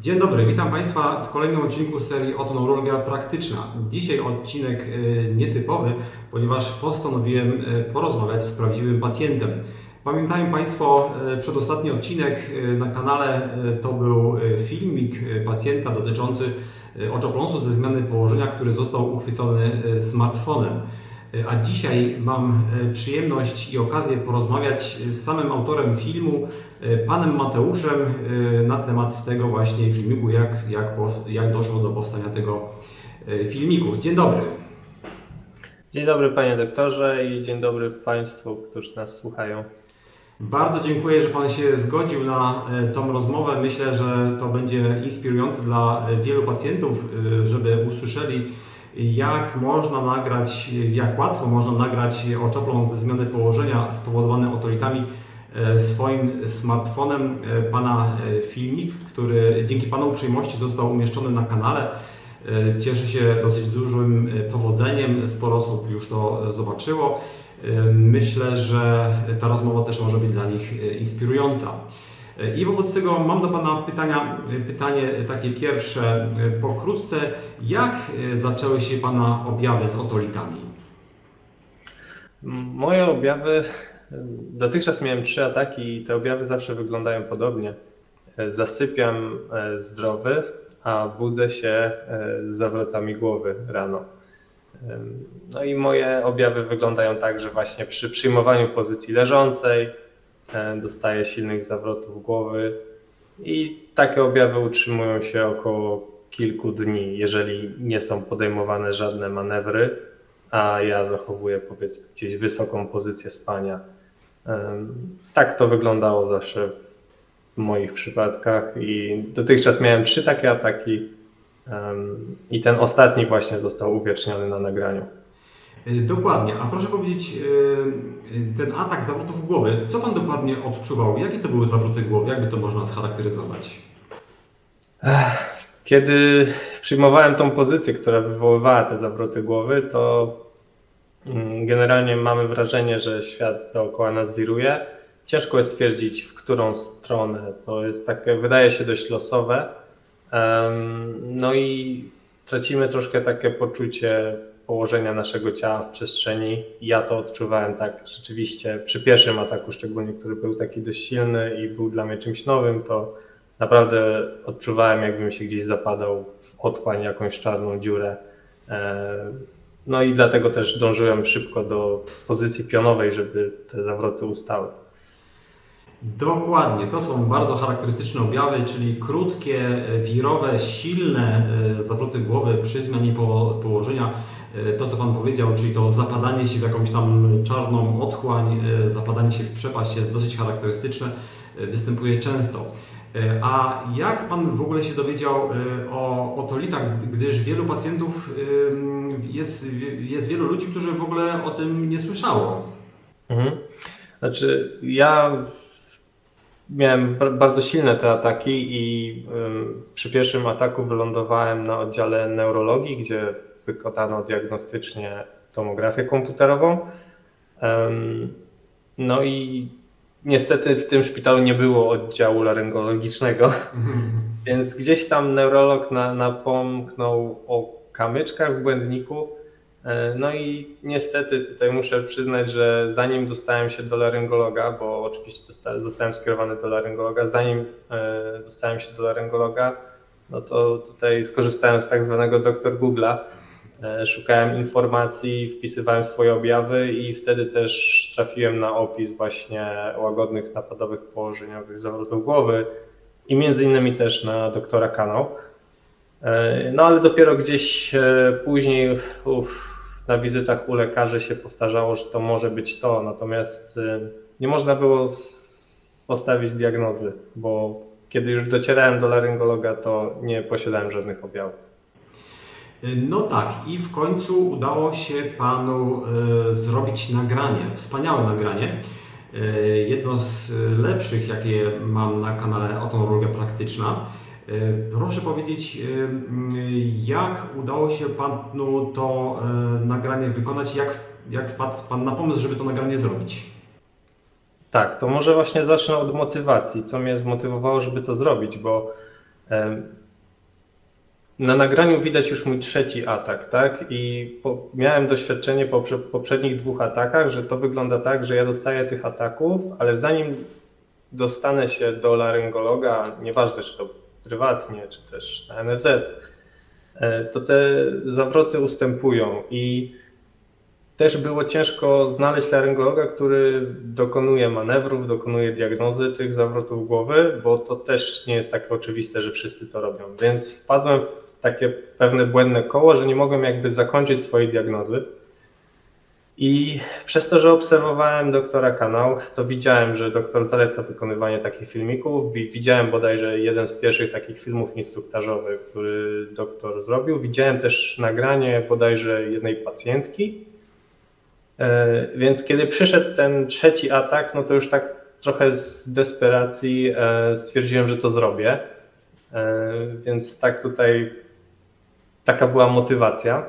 Dzień dobry, witam Państwa w kolejnym odcinku serii Otoneurologia Praktyczna. Dzisiaj odcinek e, nietypowy, ponieważ postanowiłem e, porozmawiać z prawdziwym pacjentem. Pamiętają Państwo, e, przedostatni odcinek na kanale to był filmik pacjenta dotyczący oczopląsu ze zmiany położenia, który został uchwycony smartfonem. E, A dzisiaj mam e, przyjemność i okazję porozmawiać z samym autorem filmu, e, panem Mateuszem, e, na temat tego właśnie filmiku, jak, jak, jak doszło do powstania tego e, filmiku. Dzień dobry. Dzień dobry panie doktorze i dzień dobry państwu, którzy nas słuchają. Bardzo dziękuję, że Pan się zgodził na e, tą rozmowę. Myślę, że to będzie inspirujące dla e, wielu pacjentów, e, żeby usłyszeli, jak można nagrać, jak łatwo można nagrać oczopląs ze zmiany położenia spowodowany otolitami e, swoim smartfonem. E, Pana e, filmik, który dzięki Pana uprzejmości został umieszczony na kanale. Cieszy się dosyć dużym powodzeniem, sporo osób już to zobaczyło. Myślę, że ta rozmowa też może być dla nich inspirująca. I wobec tego mam do Pana pytania, pytanie takie pierwsze, pokrótce. Jak e, zaczęły się Pana objawy z otolitami? Moje objawy, dotychczas miałem trzy ataki i te objawy zawsze wyglądają podobnie. E, Zasypiam e, zdrowy, a budzę się z zawrotami głowy rano. No i moje objawy wyglądają tak, że właśnie przy przyjmowaniu pozycji leżącej e, dostaję silnych zawrotów głowy i takie objawy utrzymują się około kilku dni, jeżeli nie są podejmowane żadne manewry, a ja zachowuję powiedzmy gdzieś wysoką pozycję spania. Tak to wyglądało zawsze w moich przypadkach i dotychczas miałem trzy takie ataki i ten ostatni właśnie został uwieczniony na nagraniu. E, Dokładnie, a proszę powiedzieć, e, e, ten atak zawrotów głowy, co Pan dokładnie odczuwał? Jakie to były zawroty głowy? Jakby to można scharakteryzować? Kiedy przyjmowałem tą pozycję, która wywoływała te zawroty głowy, to mm, generalnie mamy wrażenie, że świat dookoła nas wiruje. Ciężko jest stwierdzić, w którą stronę. To jest takie, wydaje się dość losowe. No i tracimy troszkę takie poczucie położenia naszego ciała w przestrzeni. Ja to odczuwałem tak rzeczywiście przy pierwszym ataku, szczególnie, który był taki dość silny i był dla mnie czymś nowym, to naprawdę odczuwałem, jakbym się gdzieś zapadał w otchłań, jakąś czarną dziurę. E, No i dlatego też dążyłem szybko do pozycji pionowej, żeby te zawroty ustały. Dokładnie, to są bardzo charakterystyczne objawy, czyli krótkie, e, wirowe, silne e, zawroty głowy przy zmianie po- położenia. E, To, co Pan powiedział, czyli to zapadanie się w jakąś tam czarną otchłań, e, zapadanie się w przepaść jest dosyć charakterystyczne, e, występuje często. A jak Pan w ogóle się dowiedział o otolitach, gdyż wielu pacjentów, jest, jest wielu ludzi, którzy w ogóle o tym nie słyszało. Mhm. Znaczy, ja miałem ba- bardzo silne te ataki i przy pierwszym ataku wylądowałem na oddziale neurologii, gdzie wykonano diagnostycznie tomografię komputerową. No i niestety w tym szpitalu nie było oddziału laryngologicznego, więc gdzieś tam neurolog na, napomknął o kamyczkach w błędniku. E, No i niestety tutaj muszę przyznać, że zanim dostałem się do laryngologa, bo oczywiście zostałem skierowany do laryngologa, zanim e, dostałem się do laryngologa, no to tutaj skorzystałem z tak zwanego doktor Google'a. E, Szukałem informacji, wpisywałem swoje objawy i wtedy też trafiłem na opis właśnie łagodnych napadowych położeniowych zawrotów głowy i między innymi też na doktora Kanał. E, No ale dopiero gdzieś e, później uf, na wizytach u lekarzy się powtarzało, że to może być to, natomiast nie można było postawić diagnozy, bo kiedy już docierałem do laryngologa, to nie posiadałem żadnych objawów. No tak, i w końcu udało się Panu e, zrobić nagranie, wspaniałe nagranie. E, jedno z e, lepszych, jakie mam na kanale Otoneurologia Praktyczna. E, proszę powiedzieć, e, jak udało się Panu to e, nagranie wykonać? Jak, jak wpadł Pan na pomysł, żeby to nagranie zrobić? Tak, to może właśnie zacznę od motywacji, co mnie zmotywowało, żeby to zrobić, bo Na nagraniu widać już mój trzeci atak, tak? I po, miałem doświadczenie po prze- poprzednich dwóch atakach, że to wygląda tak, że ja dostaję tych ataków, ale zanim dostanę się do laryngologa, nieważne czy to prywatnie, czy też na NFZ, e, to te zawroty ustępują i też było ciężko znaleźć laryngologa, który dokonuje manewrów, dokonuje diagnozy tych zawrotów głowy, bo to też nie jest takie oczywiste, że wszyscy to robią. Więc wpadłem w takie pewne błędne koło, że nie mogłem jakby zakończyć swojej diagnozy. I przez to, że obserwowałem doktora kanał, to widziałem, że doktor zaleca wykonywanie takich filmików. Widziałem bodajże jeden z pierwszych takich filmów instruktażowych, który doktor zrobił. Widziałem też nagranie bodajże jednej pacjentki, Więc kiedy przyszedł ten trzeci atak, no to już tak trochę z desperacji e, stwierdziłem, że to zrobię. E, Więc tak tutaj taka była motywacja.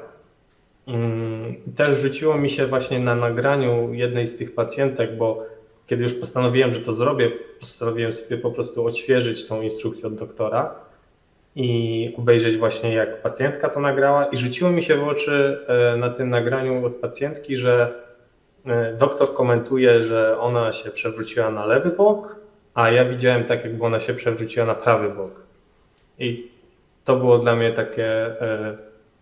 Mm, Też rzuciło mi się właśnie na nagraniu jednej z tych pacjentek, bo kiedy już postanowiłem, że to zrobię, postanowiłem sobie po prostu odświeżyć tą instrukcję od doktora i obejrzeć właśnie jak pacjentka to nagrała i rzuciło mi się w oczy e, na tym nagraniu od pacjentki, że e, doktor komentuje, że ona się przewróciła na lewy bok, a ja widziałem tak jakby ona się przewróciła na prawy bok. I to było dla mnie takie, e,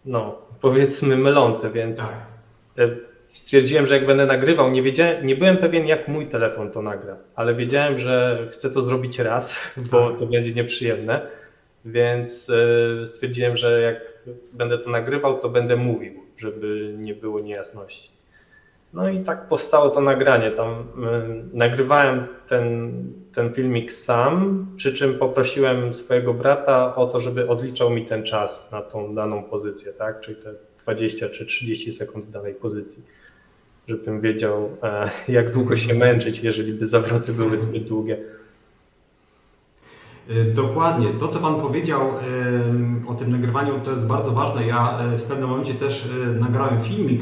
no powiedzmy mylące, więc Tak. stwierdziłem, że jak będę nagrywał, nie wiedziałem, nie byłem pewien jak mój telefon to nagra, ale wiedziałem, że chcę to zrobić raz, bo to będzie nieprzyjemne. Więc e, stwierdziłem, że jak będę to nagrywał, to będę mówił, żeby nie było niejasności. No i tak powstało to nagranie. Tam e, nagrywałem ten, ten filmik sam, przy czym poprosiłem swojego brata o to, żeby odliczał mi ten czas na tą daną pozycję, tak? Czyli te 20 czy 30 sekund w danej pozycji. Żebym wiedział, e, jak długo się męczyć, jeżeli by zawroty były zbyt długie. Y, Dokładnie. To, co Pan powiedział o tym nagrywaniu, to jest bardzo ważne. Ja e, w pewnym momencie też e, nagrałem filmik,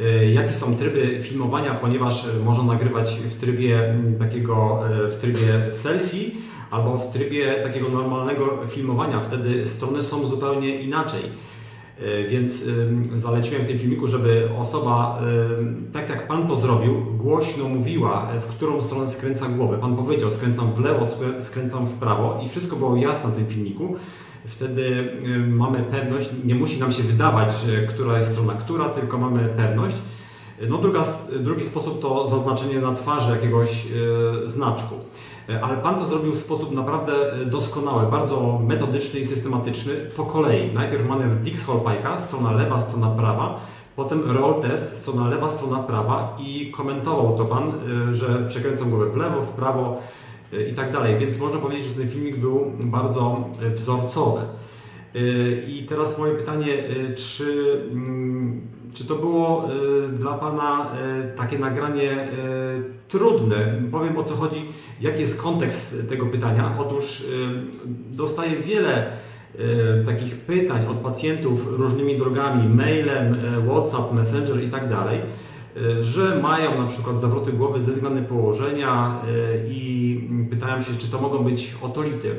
e, jakie są tryby filmowania, ponieważ e, można nagrywać w trybie takiego, e, w trybie selfie albo w trybie takiego normalnego filmowania. Wtedy strony są zupełnie inaczej. E, Więc zaleciłem w tym filmiku, żeby osoba, tak jak Pan to zrobił, głośno mówiła, e, w którą stronę skręca głowę. Pan powiedział, skręcam w lewo, skrę- skręcam w prawo i wszystko było jasne w tym filmiku. Wtedy mamy pewność, nie musi nam się wydawać, która jest strona która, tylko mamy pewność. No druga, drugi sposób to zaznaczenie na twarzy jakiegoś e, znaczku. E, Ale Pan to zrobił w sposób naprawdę e, doskonały, bardzo metodyczny i systematyczny po kolei. Najpierw manewr Dix-Hall-Pike'a, strona lewa, strona prawa, potem roll test, strona lewa, strona prawa i komentował to Pan, e, że przekręcam głowę w lewo, w prawo i tak dalej. Więc można powiedzieć, że ten filmik był bardzo wzorcowy. E, I teraz moje pytanie, e, czy, mm, czy to było e, dla Pana takie nagranie trudne? Powiem o co chodzi, jaki jest kontekst tego pytania. Otóż dostaję wiele takich pytań od pacjentów różnymi drogami, mailem, WhatsApp, Messenger i tak dalej, że mają na przykład zawroty głowy ze zmiany położenia i pytają się, czy to mogą być otolity.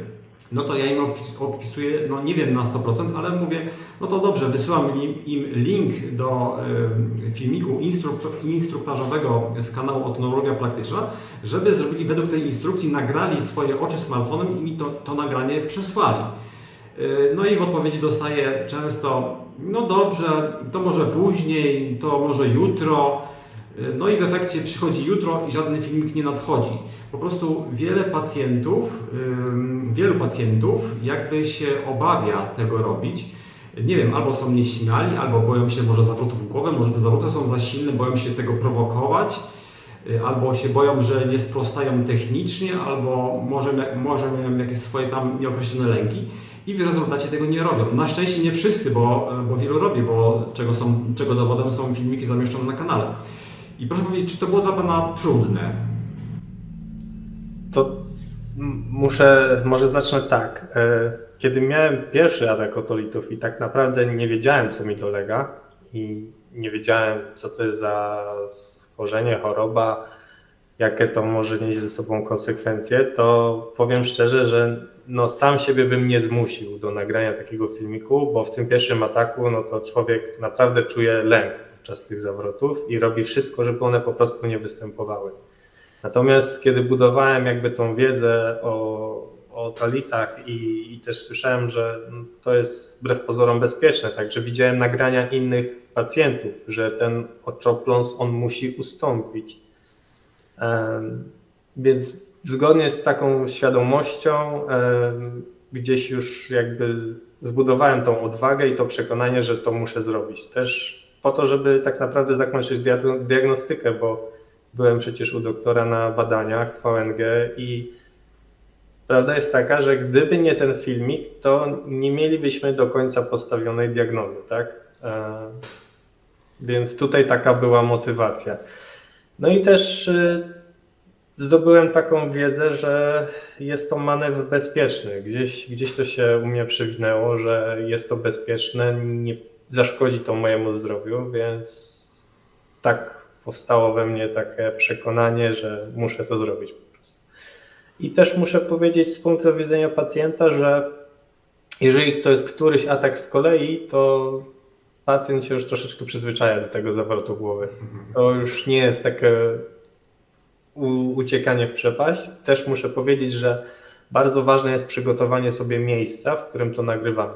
No to ja im odpisuję, no nie wiem na 100%, ale mówię, no to dobrze, wysyłam im, link do filmiku instruktor, instruktażowego z kanału Otonologia Praktyczna, żeby zrobili według tej instrukcji, nagrali swoje oczy smartfonem i mi to, to nagranie przesłali. E, No i w odpowiedzi dostaję często, no dobrze, to może później, to może jutro. E, No i w efekcie przychodzi jutro i żaden filmik nie nadchodzi. Po prostu wiele pacjentów, wielu pacjentów jakby się obawia tego robić. Nie wiem, albo są nieśmiali, albo boją się może zawrotów w głowę, może te zawroty są za silne, boją się tego prowokować, y, albo się boją, że nie sprostają technicznie, albo może, może mają jakieś swoje tam nieokreślone lęki i w rezultacie tego nie robią. Na szczęście nie wszyscy, bo, bo wielu robi, bo czego, są, czego dowodem są filmiki zamieszczone na kanale. I proszę powiedzieć, czy to było dla Pana trudne? To muszę, może zacznę tak. E, Kiedy miałem pierwszy atak otolitów i tak naprawdę nie wiedziałem, co mi dolega i nie wiedziałem, co to jest za schorzenie, choroba, jakie to może nieść ze sobą konsekwencje, to powiem szczerze, że no sam siebie bym nie zmusił do nagrania takiego filmiku, bo w tym pierwszym ataku no to człowiek naprawdę czuje lęk podczas tych zawrotów i robi wszystko, żeby one po prostu nie występowały. Natomiast kiedy budowałem jakby tą wiedzę o, o talitach i, i też słyszałem, że to jest wbrew pozorom bezpieczne, także widziałem nagrania innych pacjentów, że ten oczopląs on musi ustąpić. Więc zgodnie z taką świadomością gdzieś już jakby zbudowałem tą odwagę i to przekonanie, że to muszę zrobić. Też po to, żeby tak naprawdę zakończyć dia- diagnostykę, bo byłem przecież u doktora na badaniach VNG i prawda jest taka, że gdyby nie ten filmik, to nie mielibyśmy do końca postawionej diagnozy, tak? E, Więc tutaj taka była motywacja. No i też y, zdobyłem taką wiedzę, że jest to manewr bezpieczny. Gdzieś, gdzieś to się u mnie przewinęło, że jest to bezpieczne, nie zaszkodzi to mojemu zdrowiu, więc tak powstało we mnie takie przekonanie, że muszę to zrobić po prostu. I też muszę powiedzieć z punktu widzenia pacjenta, że jeżeli to jest któryś atak z kolei, to pacjent się już troszeczkę przyzwyczaja do tego zawrotu głowy. To już nie jest takie uciekanie w przepaść. Też muszę powiedzieć, że bardzo ważne jest przygotowanie sobie miejsca, w którym to nagrywamy.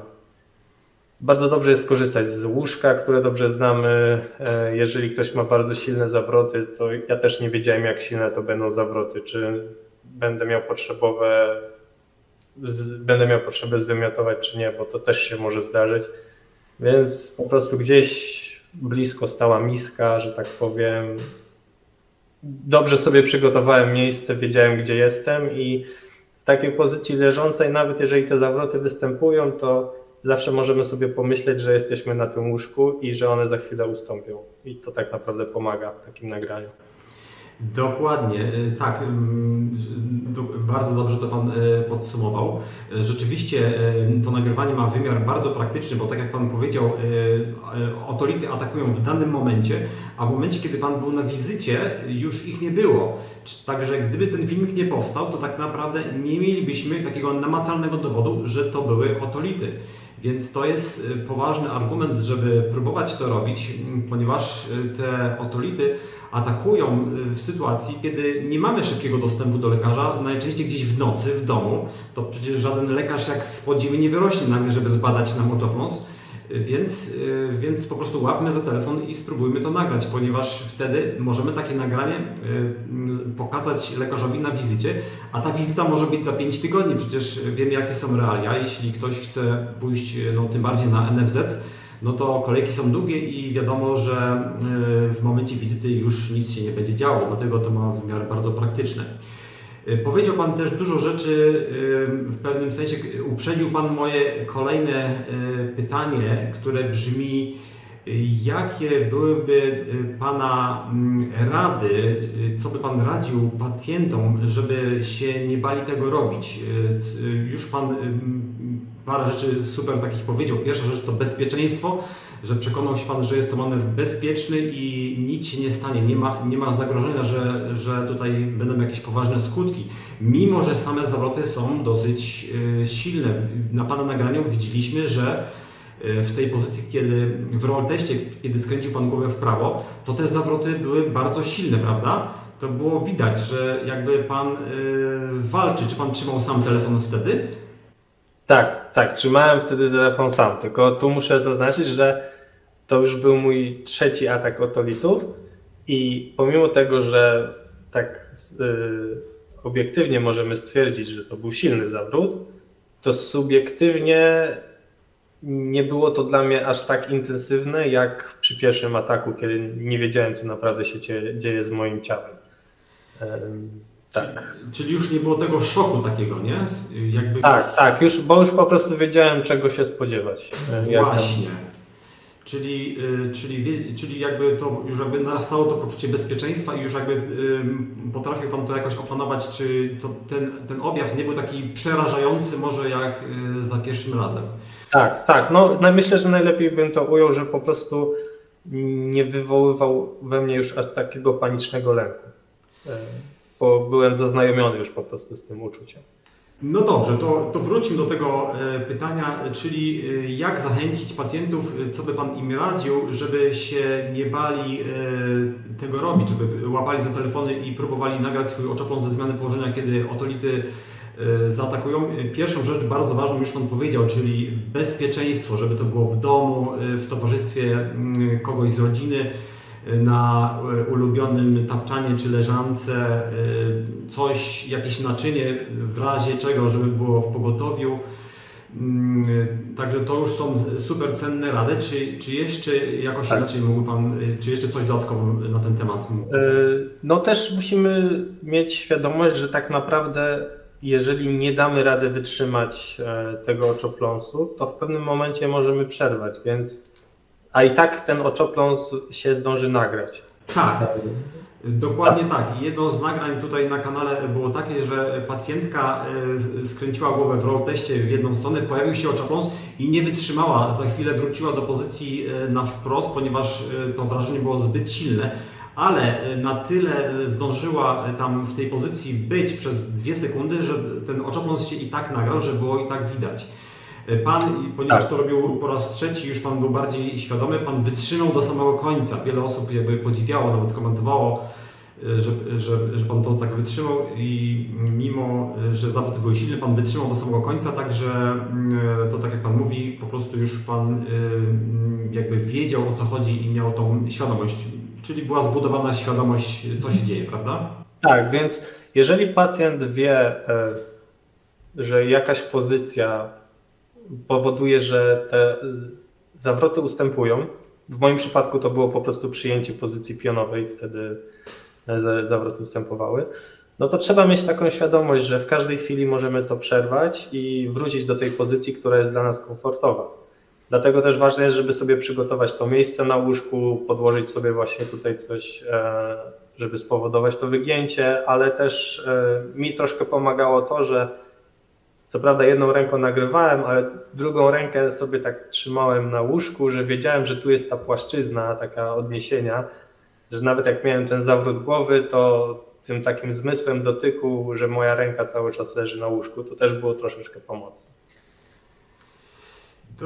Bardzo dobrze jest skorzystać z łóżka, które dobrze znamy. E, Jeżeli ktoś ma bardzo silne zawroty, to ja też nie wiedziałem, jak silne to będą zawroty. Czy będę miał potrzebowe, będę miał potrzebę zwymiotować, czy nie, bo to też się może zdarzyć. Więc po prostu gdzieś blisko stała miska, że tak powiem. Dobrze sobie przygotowałem miejsce, wiedziałem, gdzie jestem i w takiej pozycji leżącej, nawet jeżeli te zawroty występują, to zawsze możemy sobie pomyśleć, że jesteśmy na tym łóżku i że one za chwilę ustąpią. I to tak naprawdę pomaga takim nagraniu. Dokładnie, y, tak. mm, do- Bardzo dobrze to Pan y, podsumował. Y, Rzeczywiście y, to nagrywanie ma wymiar bardzo praktyczny, bo tak jak Pan powiedział, y, y, otolity atakują w danym momencie, a w momencie, kiedy Pan był na wizycie, już ich nie było. Także gdyby ten filmik nie powstał, to tak naprawdę nie mielibyśmy takiego namacalnego dowodu, że to były otolity. Więc to jest y, poważny argument, żeby próbować to robić, ponieważ y, te otolity atakują y, w sytuacji, kiedy nie mamy szybkiego dostępu do lekarza, najczęściej gdzieś w nocy, w domu, to przecież żaden lekarz jak z podziemi nie wyrośnie nagle, żeby zbadać nam oczopląs, Y, więc, y, więc po prostu łapmy za telefon i spróbujmy to nagrać, ponieważ wtedy możemy takie nagranie pokazać lekarzowi na wizycie, a ta wizyta może być za 5 tygodni, przecież wiemy jakie są realia, jeśli ktoś chce pójść, no tym bardziej na NFZ, no to kolejki są długie i wiadomo, że y, w momencie wizyty już nic się nie będzie działo, dlatego to ma wymiar bardzo praktyczny. Powiedział Pan też dużo rzeczy, y, w pewnym sensie y, uprzedził Pan moje kolejne pytanie, które brzmi, jakie byłyby Pana mm, rady, co by Pan radził pacjentom, żeby się nie bali tego robić? Już Pan parę rzeczy super takich powiedział. Pierwsza rzecz to bezpieczeństwo, że przekonał się Pan, że jest to manewr bezpieczny i nic się nie stanie, nie ma, nie ma zagrożenia, że, że tutaj będą jakieś poważne skutki. Mimo, że same zawroty są dosyć y, silne. Na Pana nagraniu widzieliśmy, że y, w tej pozycji, kiedy w roll teście, kiedy skręcił Pan głowę w prawo, to te zawroty były bardzo silne, prawda? To było widać, że jakby Pan y, walczy. Czy Pan trzymał sam telefon wtedy? Tak, tak, trzymałem wtedy telefon sam, tylko tu muszę zaznaczyć, że to już był mój trzeci atak otolitów i pomimo tego, że tak y, obiektywnie możemy stwierdzić, że to był silny zawrót, to subiektywnie nie było to dla mnie aż tak intensywne, jak przy pierwszym ataku, kiedy nie wiedziałem, co naprawdę się dzieje z moim ciałem. Em, tak. Czyli już nie było tego szoku takiego, nie? Jakby Tak, już... tak, już, bo już po prostu wiedziałem, czego się spodziewać. e, Właśnie. Czyli, y, czyli, czyli jakby to już jakby narastało to poczucie bezpieczeństwa i już jakby y, potrafił Pan to jakoś opanować, czy to ten, ten objaw nie był taki przerażający może jak y, za pierwszym razem. Tak, tak. No, no myślę, że najlepiej bym to ujął, że po prostu nie wywoływał we mnie już aż takiego panicznego lęku. Bo byłem zaznajomiony już po prostu z tym uczuciem. No dobrze, to, to wróćmy do tego e, pytania, czyli e, jak zachęcić pacjentów, e, co by Pan im radził, żeby się nie bali tego robić, żeby łapali za telefony i próbowali nagrać swój oczopląs ze zmiany położenia, kiedy otolity zaatakują. Pierwszą rzecz bardzo ważną już Pan powiedział, czyli bezpieczeństwo, żeby to było w domu, w towarzystwie mm, kogoś z rodziny, na e, ulubionym tapczanie czy leżance, e, coś, jakieś naczynie w razie czego, żeby było w pogotowiu. Mm, Także to już są super cenne rady. Czy, czy jeszcze jakoś Tak. inaczej mógłby Pan, czy jeszcze coś dodatkowo na ten temat mógł? No też musimy mieć świadomość, że tak naprawdę jeżeli nie damy rady wytrzymać e, tego oczopląsu, to w pewnym momencie możemy przerwać, więc a i tak ten oczopląs się zdąży nagrać. Tak, dokładnie tak. Jedno z nagrań tutaj na kanale było takie, że pacjentka y, skręciła głowę w roll teście w jedną stronę, pojawił się oczopląs i nie wytrzymała. Za chwilę wróciła do pozycji y, na wprost, ponieważ y, to wrażenie było zbyt silne. Ale na tyle zdążyła tam w tej pozycji być przez dwie sekundy, że ten oczopląs się i tak nagrał, że było i tak widać. Y, Pan, i ponieważ Tak. to robił po raz trzeci, już Pan był bardziej świadomy, Pan wytrzymał do samego końca. Wiele osób jakby podziwiało, nawet komentowało, y, że, że, że Pan to tak wytrzymał i mimo, y, że zawody były silne, Pan wytrzymał do samego końca, także to tak jak Pan mówi, po prostu już Pan y, jakby wiedział o co chodzi i miał tą świadomość, czyli była zbudowana świadomość, co się dzieje, prawda? Tak, więc jeżeli pacjent wie, e, że jakaś pozycja powoduje, że te zawroty ustępują, w moim przypadku to było po prostu przyjęcie pozycji pionowej, wtedy za- zawroty ustępowały, no to trzeba mieć taką świadomość, że w każdej chwili możemy to przerwać i wrócić do tej pozycji, która jest dla nas komfortowa. Dlatego też ważne jest, żeby sobie przygotować to miejsce na łóżku, podłożyć sobie właśnie tutaj coś, e, żeby spowodować to wygięcie, ale też e, mi troszkę pomagało to, że co prawda jedną ręką nagrywałem, ale drugą rękę sobie tak trzymałem na łóżku, że wiedziałem, że tu jest ta płaszczyzna taka odniesienia, że nawet jak miałem ten zawrót głowy, to tym takim zmysłem dotyku, że moja ręka cały czas leży na łóżku, to też było troszeczkę pomocne.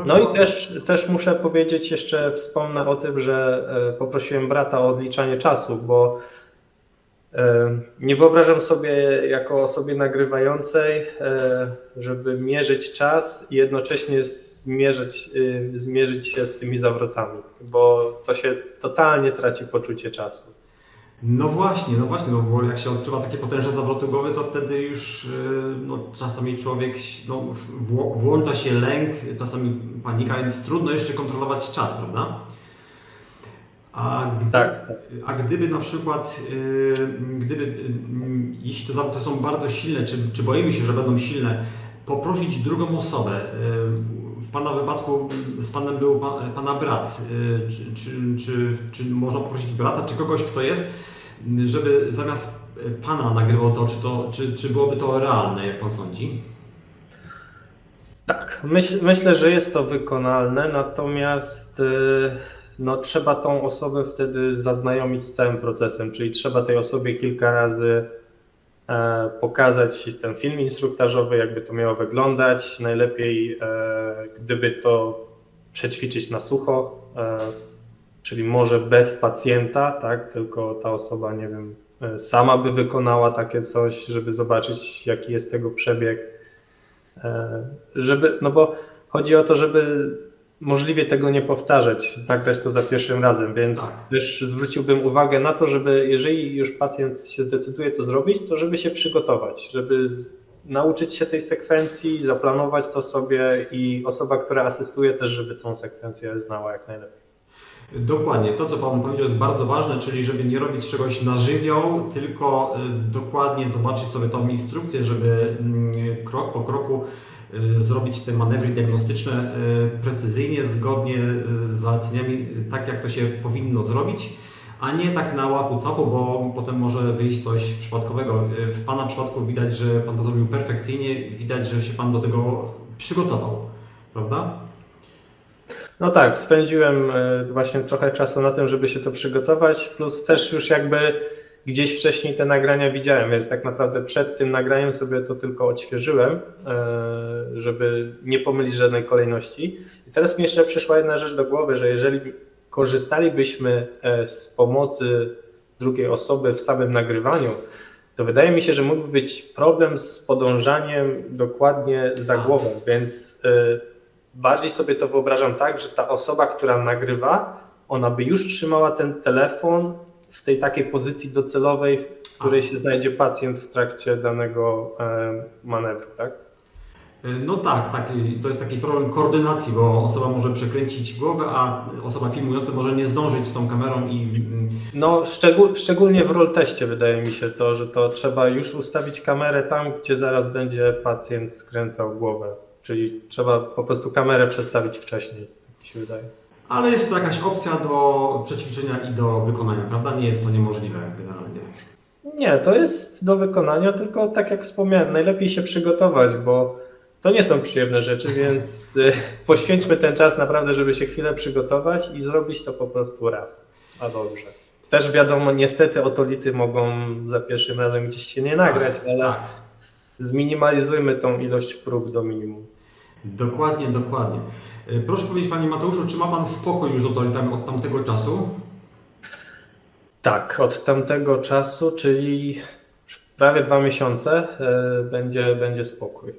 No i też, też muszę powiedzieć, jeszcze wspomnę o tym, że e, poprosiłem brata o odliczanie czasu, bo nie wyobrażam sobie jako osobie nagrywającej, e, żeby mierzyć czas i jednocześnie zmierzyć, e, zmierzyć się z tymi zawrotami, bo to się totalnie traci poczucie czasu. No właśnie, no właśnie, no bo jak się odczuwa takie potężne zawroty głowy, to wtedy już y, no, czasami człowiek no, włącza się lęk, czasami panika, więc trudno jeszcze kontrolować czas, prawda? A, gdy, Tak. a gdyby na przykład, y, gdyby, y, mm, jeśli te zawroty są bardzo silne, czy, czy boimy się, że będą silne, poprosić drugą osobę. y, W Pana wypadku z Panem był pa, Pana brat. y, Czy, czy, czy, czy można poprosić brata, czy kogoś, kto jest, y, żeby zamiast Pana nagrywał to, czy, to czy, czy byłoby to realne, jak Pan sądzi? Tak, myśl, myślę, że jest to wykonalne, natomiast y, no, trzeba tą osobę wtedy zaznajomić z całym procesem, czyli trzeba tej osobie kilka razy e, pokazać ten film instruktażowy, jakby to miało wyglądać. Najlepiej, e, gdyby to przećwiczyć na sucho, e, czyli może bez pacjenta, tak, tylko ta osoba, nie wiem, sama by wykonała takie coś, żeby zobaczyć, jaki jest tego przebieg. Żeby, no bo chodzi o to, żeby możliwie tego nie powtarzać, nagrać to za pierwszym razem, więc Tak. też zwróciłbym uwagę na to, żeby jeżeli już pacjent się zdecyduje to zrobić, to żeby się przygotować, żeby nauczyć się tej sekwencji, zaplanować to sobie i osoba, która asystuje też, żeby tą sekwencję znała jak najlepiej. Dokładnie, to co Pan powiedział jest bardzo ważne, czyli żeby nie robić czegoś na żywioł, tylko y, dokładnie zobaczyć sobie tą instrukcję, żeby mm, krok po kroku zrobić te manewry diagnostyczne y, precyzyjnie, zgodnie y, z zaleceniami, y, tak jak to się powinno zrobić, a nie tak na łapu capu, bo potem może wyjść coś przypadkowego. Y, W Pana przypadku widać, że Pan to zrobił perfekcyjnie, widać, że się Pan do tego przygotował, prawda? No tak, spędziłem właśnie trochę czasu na tym, żeby się to przygotować, plus też już jakby gdzieś wcześniej te nagrania widziałem, więc tak naprawdę przed tym nagraniem sobie to tylko odświeżyłem, e, żeby nie pomylić żadnej kolejności. I teraz mi jeszcze przyszła jedna rzecz do głowy, że jeżeli korzystalibyśmy e, z pomocy drugiej osoby w samym nagrywaniu, to wydaje mi się, że mógłby być problem z podążaniem dokładnie za głową, więc y, bardziej sobie to wyobrażam tak, że ta osoba, która nagrywa, ona by już trzymała ten telefon w tej takiej pozycji docelowej, w której się znajdzie pacjent w trakcie danego e, manewru, tak? No tak, tak, to jest taki problem koordynacji, bo osoba może przekręcić głowę, a osoba filmująca może nie zdążyć z tą kamerą i mm, No, szczegól, szczególnie w roll teście wydaje mi się to, że to trzeba już ustawić kamerę tam, gdzie zaraz będzie pacjent skręcał głowę. Czyli trzeba po prostu kamerę przestawić wcześniej, mi się wydaje. Ale jest to jakaś opcja do przećwiczenia i do wykonania, prawda? Nie jest to niemożliwe generalnie. Nie, to jest do wykonania, tylko tak jak wspomniałem, najlepiej się przygotować, bo to nie są przyjemne rzeczy, więc y, poświęćmy ten czas naprawdę, żeby się chwilę przygotować i zrobić to po prostu raz, a dobrze. Też wiadomo, niestety otolity mogą za pierwszym razem gdzieś się nie nagrać, ale Tak, zminimalizujmy tą ilość prób do minimum. Dokładnie, dokładnie. Y, Proszę powiedzieć Panie Mateuszu, czy ma Pan spokój już z od tamtego czasu? Tak, od tamtego czasu, czyli prawie dwa miesiące, y, będzie, będzie spokój.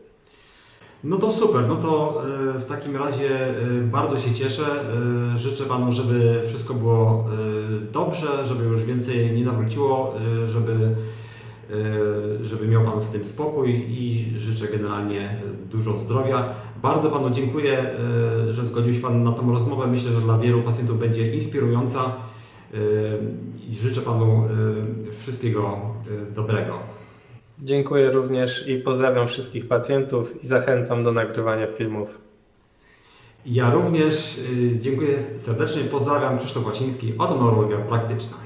No to super, no to e, w takim razie e, bardzo się cieszę. E, Życzę Panu, żeby wszystko było e, dobrze, żeby już więcej nie nawróciło, e, żeby, e, żeby miał Pan z tym spokój i życzę generalnie dużo zdrowia. Bardzo Panu dziękuję, e, że zgodził się Pan na tą rozmowę. Myślę, że dla wielu pacjentów będzie inspirująca e, i życzę Panu wszystkiego dobrego. Dziękuję również i pozdrawiam wszystkich pacjentów i zachęcam do nagrywania filmów. Ja również y, dziękuję serdecznie, pozdrawiam Krzysztof Łasiński, oto neurologia praktyczna.